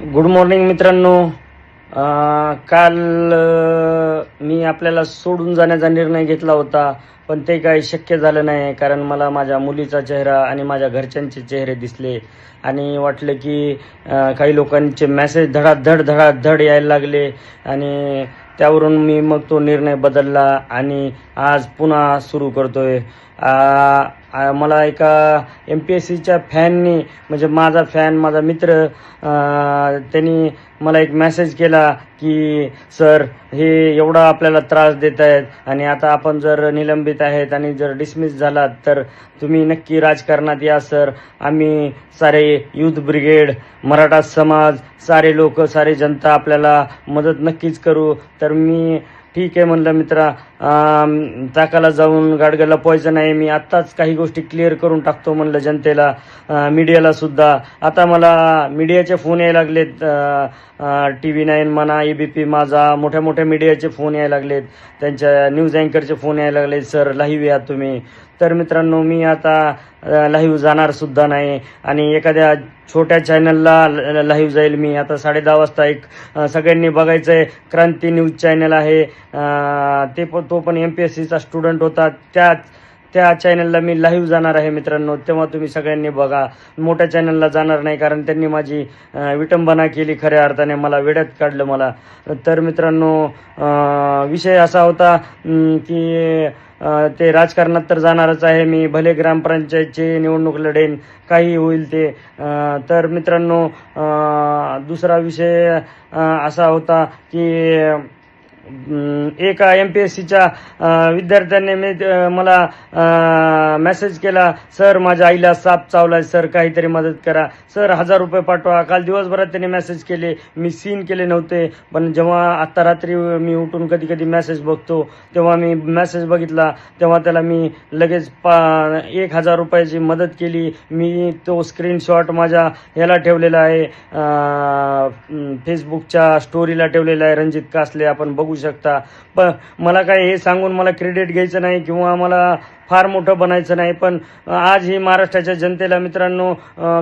Good morning मित्रांनो. काल मी आपल्याला सोडून जाण्याचा निर्णय घेतला होता पण ते काही शक्य झालं नाही कारण मला माझ्या मुलीचा चेहरा आणि माझ्या घरच्यांचे चेहरे दिसले. आणि वाटलं की काही लोकांचे मेसेज धडाधड धडाधड यायला लागले. आणि त्यावरून मी मग तो निर्णय बदलला आणि आज पुन्हा सुरू करतोय. मला एका एम पी एस सीच्या फॅननी म्हणजे माझा फॅन माझा मित्र त्यांनी मला एक मेसेज केला की सर हे एवढा आपल्याला त्रास देत आहेत आणि आता आपण जर निलंबित आहेत आणि जर डिसमिस झालात तर तुम्ही नक्की राजकारणात या सर. आम्ही सारे युथ ब्रिगेड मराठा समाज सारे लोक सारे जनता आपल्याला मदत नक्कीच करू. तर मी ठीक आहे म्हणलं मित्रा. ताकाला जाऊन गाडग्याला पॉयझन नाही मी आत्ताच काही गोष्टी क्लिअर करून टाकतो म्हणलं जनतेला. मीडियाला सुद्धा. आता मला मीडियाचे फोन यायला लागलेत. टी व्ही नाईन म्हणा ए बी पी माझा मोठ्या मोठ्या मीडियाचे फोन यायला लागलेत. त्यांच्या न्यूज अँकरचे फोन यायला लागलेत. सर लाईव्ह या तुम्ही. तर मित्रांनो मी आता लाईव्ह जाणार सुद्धा नाही. आणि एखाद्या छोट्या चॅनलला लाईव्ह जाईल मी. आता साडे दहा वाजता एक सगळ्यांनी बघायचं आहे क्रांती न्यूज चॅनल आहे. ते पण तो पण एम पी एस सीचा स्टुडंट होता. त्या त्या चॅनलला मी लाईव्ह जाणार आहे मित्रांनो. तेव्हा तुम्ही सगळ्यांनी बघा. मोठ्या चॅनलला जाणार नाही कारण त्यांनी माझी विटंबना केली खऱ्या अर्थाने. मला वेड्यात काढलं मला. तर मित्रांनो विषय असा होता की ते राजकारणात तर जाणारच आहे. मी भले ग्रामपंचायतची निवडणूक लढेन काही होईल ते. तर मित्रांनो दुसरा विषय असा होता की एका एम पी एस सीच्या विद्यार्थ्यांनी मी मला मेसेज केला सर माझ्या आईला साप चावलाय सर काहीतरी मदत करा. सर हजार रुपये पाठवा. काल दिवसभरात त्यांनी मेसेज केले. मी सीन केले नव्हते पण जेव्हा आत्ता रात्री मी उठून कधी कधी मेसेज बघतो तेव्हा मी मेसेज बघितला तेव्हा त्याला मी लगेच पा एक हजार रुपयाची मदत केली. मी तो स्क्रीनशॉट माझ्या ह्याला ठेवलेला आहे फेसबुकच्या स्टोरीला ठेवलेला आहे रणजित कासले आपण बघू शकता. प मला काय हे सांगून मला क्रेडिट घ्यायचं नाही किंवा मला फार मोठं बनायचं नाही. पण आज ही महाराष्ट्राच्या जनतेला मित्रांनो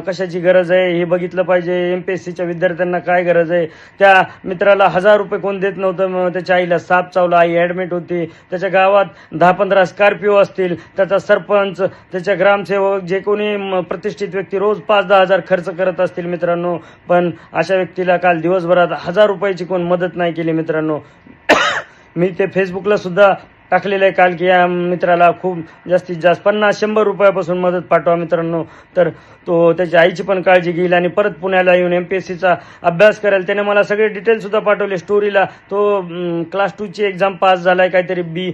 कशाची गरज आहे हे बघितलं पाहिजे. एम पी एस सीच्या विद्यार्थ्यांना काय गरज आहे? त्या मित्राला हजार रुपये कोण देत नव्हतं त्याच्या आईला साप चावला आई ॲडमिट होती. त्याच्या गावात दहा पंधरा स्कॉर्पिओ असतील. त्याचा सरपंच त्याच्या ग्रामसेवक जे कोणी प्रतिष्ठित व्यक्ती रोज पाच दहा हजार खर्च करत असतील मित्रांनो. पण अशा व्यक्तीला काल दिवसभरात हजार रुपयाची कोण मदत नाही केली मित्रांनो. मी ते फेसबुकला सुद्धा टाकलेलं आहे. काल की या मित्राला खूप जास्तीत जास्त पन्नास शंभर रुपयापासून मदत पाठवा मित्रांनो. तर तो त्याच्या आईची पण काळजी घेईल आणि परत पुण्याला येऊन एम पी एस सीचा अभ्यास करेल. त्याने मला सगळे डिटेलसुद्धा पाठवले. स्टोरीला तो क्लास टूची एक्झाम पास झाला आहे काहीतरी बी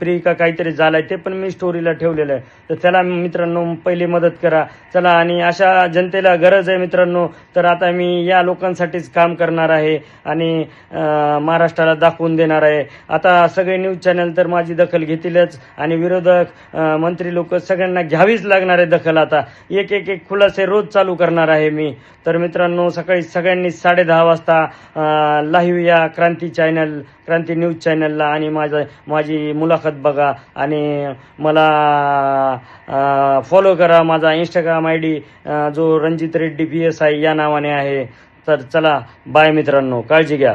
प्री का काहीतरी झालाय. ते पण मी स्टोरीला ठेवलेलं आहे. तर त्याला मित्रांनो पहिली मदत करा. चला आणि अशा जनतेला गरज आहे मित्रांनो. तर आता मी या लोकांसाठीच काम करणार आहे आणि महाराष्ट्राला दाखवून देणार आहे. आता सगळे न्यूज चॅनल तर माझी दखल घेतीलच. आणि विरोधक मंत्री लोक सगळ्यांना घ्यावीच लागणार आहे दखल आता. एक एक एक खुलासे रोज चालू करणार आहे मी. तर मित्रांनो सकाळी सगळ्यांनी साडे दहा वाजता लाईव्ह या क्रांती चॅनल क्रांती न्यूज चॅनलला आणि माझं माझी मुलाखत बघा. आणि मला फॉलो करा. माझा इंस्टाग्राम आय डी जो Ranjit Reddy P S I या नावाने आहे. तर चला बाय मित्रांनो. काळजी घ्या.